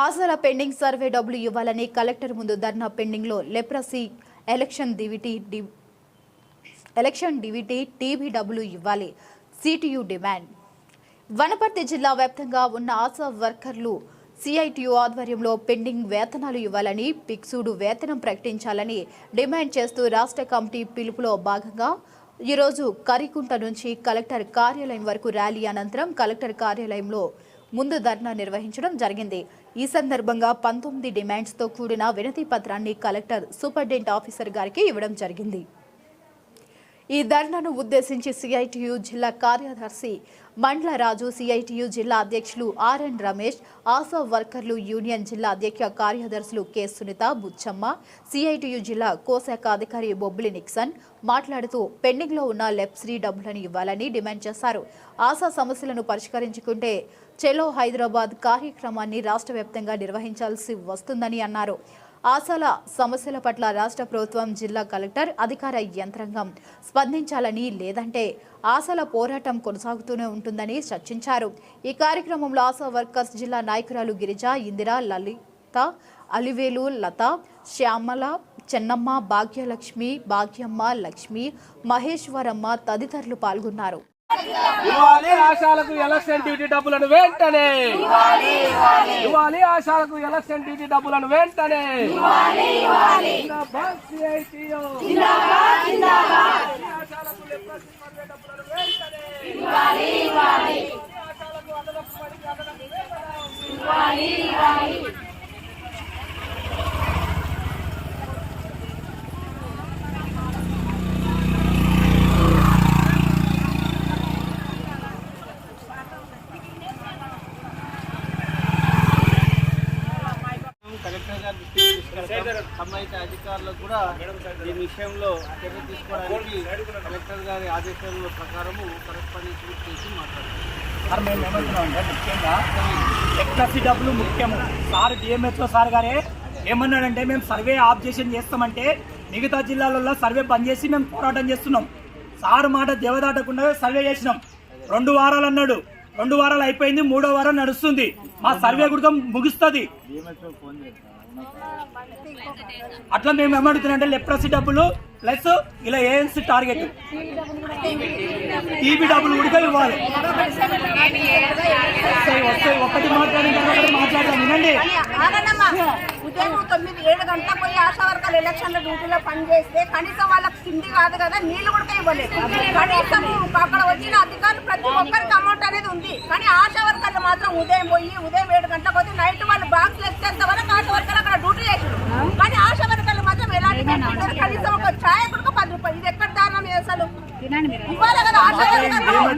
ఆసరా pending survey డబ్బులు ఇవ్వాలని collector ముందు ధర్నా పెండింగ్లో leprosy election DVT D election DVT TB డబ్బులు ఇవ్వాలి. CTU demand. వనపర్తి జిల్లా వ్యాప్తంగా ఉన్న ఆశా వర్కర్లు సిఐటియు ఆధ్వర్యంలో పెండింగ్ వేతనాలు ఇవ్వాలని పిక్సుడు వేతనం ప్రకటించాలని డిమాండ్ చేస్తూ రాష్ట్ర కమిటీ పిలుపులో భాగంగా ఈరోజు కరికుంట నుంచి కలెక్టర్ కార్యాలయం వరకు ర్యాలీ అనంతరం కలెక్టర్ కార్యాలయంలో ముందు ధర్నా నిర్వహించడం జరిగింది. ఈ సందర్భంగా పంతొమ్మిది డిమాండ్స్తో కూడిన వినతి పత్రాన్ని కలెక్టర్ సూపరింటెండెంట్ ఆఫీసర్ గారికి ఇవ్వడం జరిగింది. ఈ ధర్నాను ఉద్దేశించి సిఐటియు జిల్లా కార్యదర్శి మండలరాజు సిఐటియు జిల్లా అధ్యక్షులు ఆర్ఎన్ రమేష్ ఆశా వర్కర్లు యూనియన్ జిల్లా అధ్యక్ష కార్యదర్శులు కె. సునీత బుచ్చమ్మ సిఐటియు జిల్లా కోశాఖ అధికారి బొబ్బిలి నిక్సన్ మాట్లాడుతూ పెండింగ్లో ఉన్న లెప్స్రీ డబ్బులను ఇవ్వాలని డిమాండ్ చేశారు. ఆశా సమస్యలను పరిష్కరించుకుంటే చెలో హైదరాబాద్ కార్యక్రమాన్ని రాష్ట్ర వ్యాప్తంగా నిర్వహించాల్సి వస్తుందని అన్నారు. ఆశాల సమస్యల పట్ల రాష్ట్ర ప్రభుత్వం జిల్లా కలెక్టర్ అధికార యంత్రాంగం స్పందించాలని లేదంటే ఆశల పోరాటం కొనసాగుతూనే ఉంటుందని చర్చించారు. ఈ కార్యక్రమంలో ఆశా వర్కర్స్ జిల్లా నాయకురాలు గిరిజ ఇందిర లలిత అలివేలు లత శ్యామల చెన్నమ్మ భాగ్యలక్ష్మి భాగ్యమ్మ లక్ష్మి మహేశ్వరమ్మ తదితరులు పాల్గొన్నారు. ఇవ్వాలి ఆశాలకు ఎలక్షన్ డ్యూటీ డబ్బులను వెంటనే. ఇవ్వాలి ఆశాలకు ఎలక్షన్ డ్యూటీ డబ్బులను వెంటనే. ఇవ్వాలి ఇవ్వాలి ఆశాలకు లెప్రసీ సర్వే డబ్బులను వెంటనే. ఆశాలకు అదనపు పనికి అదనపు వేతనం. కలెక్టర్ గారి దృష్టికి తీసుకెళ్తాం. సంబంధిత అధికారులకు కూడా దీని విషయంలో చర్య తీసుకోవడానికి కలెక్టర్ గారి ఆదేశాల ప్రకారము కరెస్పాండెన్స్ చేసి సార్ మేము ముఖ్యంగా ముఖ్యము. సార్ డిఎంహెచ్ఓ సార్ గారే ఏమన్నాడంటే మేము సర్వే ఆబ్జెక్షన్ చేస్తామంటే మిగతా జిల్లాలలో సర్వే బంద్ చేసి మేము పోరాటం చేస్తున్నాం. సార్ మాట దేవదాటకుండా సర్వే చేసినాం. రెండు వారాలు అన్నాడు. రెండు వారాలు అయిపోయింది మూడో వారం నడుస్తుంది. మా సర్వే కూడా ముగుస్తుంది. అట్లా మేము ఏమడుతున్నాం అంటే లెప్రసీ డబ్బులు ప్లస్ ఇలా ఏఎన్సీ టార్గెట్ టీబీ డబ్బులు కూడా ఇవ్వాలి. ఒకటి మాట్లాడిన తర్వాత వినండి. ఉదయం తొమ్మిది ఏడు గంటల పోయి ఆశా వర్గాలు ఎలక్షన్ల డ్యూటీలో పనిచేస్తే కనీసం వాళ్ళకి తిండి కాదు కదా నీళ్ళు కూడా ఇవ్వలేదు. కనీసం అక్కడ వచ్చిన అధికారులు ప్రతి ఒక్కరికి అమౌంట్ అనేది ఉంది. కానీ ఆశా వర్గాలు మాత్రం ఉదయం పోయి ఉదయం ఏడు గంటలకు పోతే నైట్ వాళ్ళు బాక్స్ ఎత్తేంత వరకు ఆశా వర్గాలు అక్కడ డ్యూటీ చేసారు కానీ ఆశా వర్గాలు మాత్రం ఎలాంటి. కనీసం ఒక ఛాయ కూడా పది రూపాయలు ఇది ఎక్కడ దారుణం అసలు ఇవ్వాలి కదా ఆశా వర్గాలు